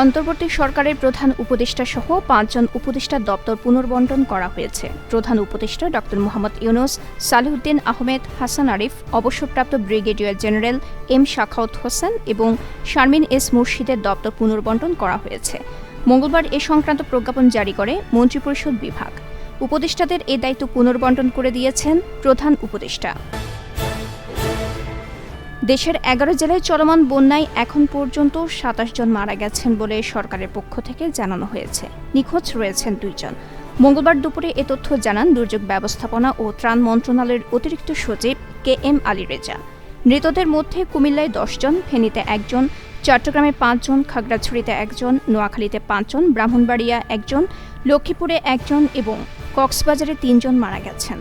অন্তর্বর্তী সরকারের প্রধান উপদেষ্টা সহ পাঁচজন উপদেষ্টার দপ্তর পুনর্বন্টন করা হয়েছে। প্রধান উপদেষ্টা ড. মোহাম্মদ ইউনুস সালিউদ্দিন আহমেদ, হাসান আরিফ, অবসরপ্রাপ্ত brigadier general M Shakhawat Hossain এবং শারমিন এস মুর্শিদের দপ্তর পুনর্বন্টন করা হয়েছে। মঙ্গলবার এ সংক্রান্ত প্রজ্ঞাপন জারি করে মন্ত্রিপরিষদ বিভাগ। উপদেষ্টাদের এ দায়িত্ব পুনর্বন্টন করে দিয়েছেন প্রধান উপদেষ্টা। দেশের এগারো জেলায় চলমান বন্যায় এখন পর্যন্ত সাতাশ জন মারা গেছেন বলে সরকারের পক্ষ থেকে জানানো হয়েছে। নিখোঁজ রয়েছেন দুইজন মঙ্গলবার দুপুরে এ তথ্য জানান দুর্যোগ ব্যবস্থাপনা ও ত্রাণ মন্ত্রণালয়ের অতিরিক্ত সচিব কে এম আলী রেজা। মৃতদের মধ্যে কুমিল্লায় দশজন ফেনীতে একজন চট্টগ্রামে পাঁচজন খাগড়াছড়িতে একজন নোয়াখালীতে পাঁচজন ব্রাহ্মণবাড়িয়া একজন লক্ষ্মীপুরে একজন এবং কক্সবাজারে তিনজন মারা গেছেন।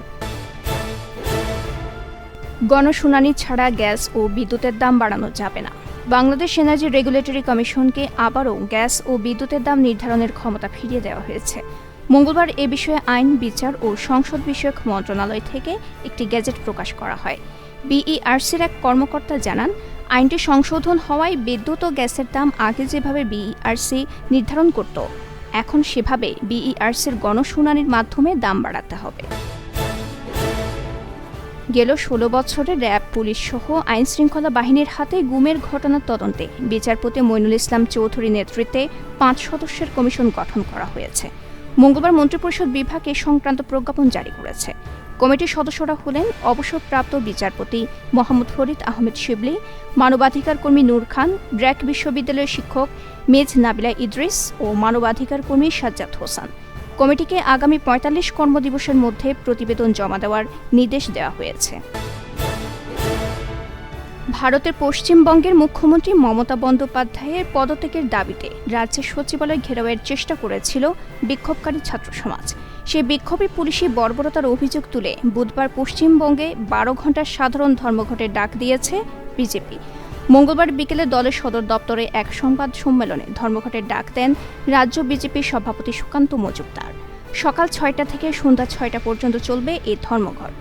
গণশুনানি ছাড়া গ্যাস ও বিদ্যুতের দাম বাড়ানো যাবে না। বাংলাদেশ এনার্জি রেগুলেটরি কমিশনকে আবারও গ্যাস ও বিদ্যুতের দাম নির্ধারণের ক্ষমতা ফিরিয়ে দেওয়া হয়েছে। মঙ্গলবার এ বিষয়ে আইন, বিচার ও সংসদ বিষয়ক মন্ত্রণালয় থেকে একটি গেজেট প্রকাশ করা হয়। বিইআরসির এক কর্মকর্তা জানান, আইনটি সংশোধন হওয়ায় বিদ্যুৎ ও গ্যাসের দাম আগে যেভাবে বিইআরসি নির্ধারণ করত, এখন সেভাবে বিইআরসির গণশুনানির মাধ্যমে দাম বাড়াতে হবে। গেল ষোলো বছরে র্যাব পুলিশ সহ আইন শৃঙ্খলা বাহিনীর হাতে গুমের ঘটনার তদন্তে। বিচারপতি মইনুল ইসলাম চৌধুরী নেতৃত্বে পাঁচ সদস্যের কমিশন গঠন করা হয়েছে। মঙ্গলবার মন্ত্রিপরিষদ বিভাগ এ সংক্রান্ত প্রজ্ঞাপন জারি করেছে। কমিটির সদস্যরা হলেন অবসরপ্রাপ্ত বিচারপতি মোহাম্মদ ফরিদ আহমেদ শিবলি মানবাধিকার কর্মী নূর খান, ব্র্যাক বিশ্ববিদ্যালয়ের শিক্ষক মেজ নাবিলা ইদ্রিস ও মানবাধিকার কর্মী সাজ্জাদ হোসেন। কমিটিকে আগামী পঁয়তাল্লিশ কর্মদিবসের মধ্যে প্রতিবেদন জমা দেওয়ার নির্দেশ দেওয়া হয়েছে। ভারতের পশ্চিমবঙ্গের মুখ্যমন্ত্রী মমতা বন্দ্যোপাধ্যায়ের পদত্যাগের দাবিতে রাজ্যের সচিবালয় ঘেরাওয়ের চেষ্টা করেছিল বিক্ষোভকারী ছাত্র সমাজ। সেই বিক্ষোভে পুলিশি বর্বরতার অভিযোগ তুলে বুধবার পশ্চিমবঙ্গে বারো ঘণ্টার সাধারণ ধর্মঘটের ডাক দিয়েছে বিজেপি। মঙ্গলবার বিকেলে দলের সদর দপ্তরে এক সংবাদ সম্মেলনে ধর্মঘটের ডাক দেন রাজ্য বিজেপির সভাপতি সুকান্ত মজুমদার। সকাল ছয়টা থেকে সন্ধ্যা ছয়টা পর্যন্ত চলবে এই ধর্মঘট।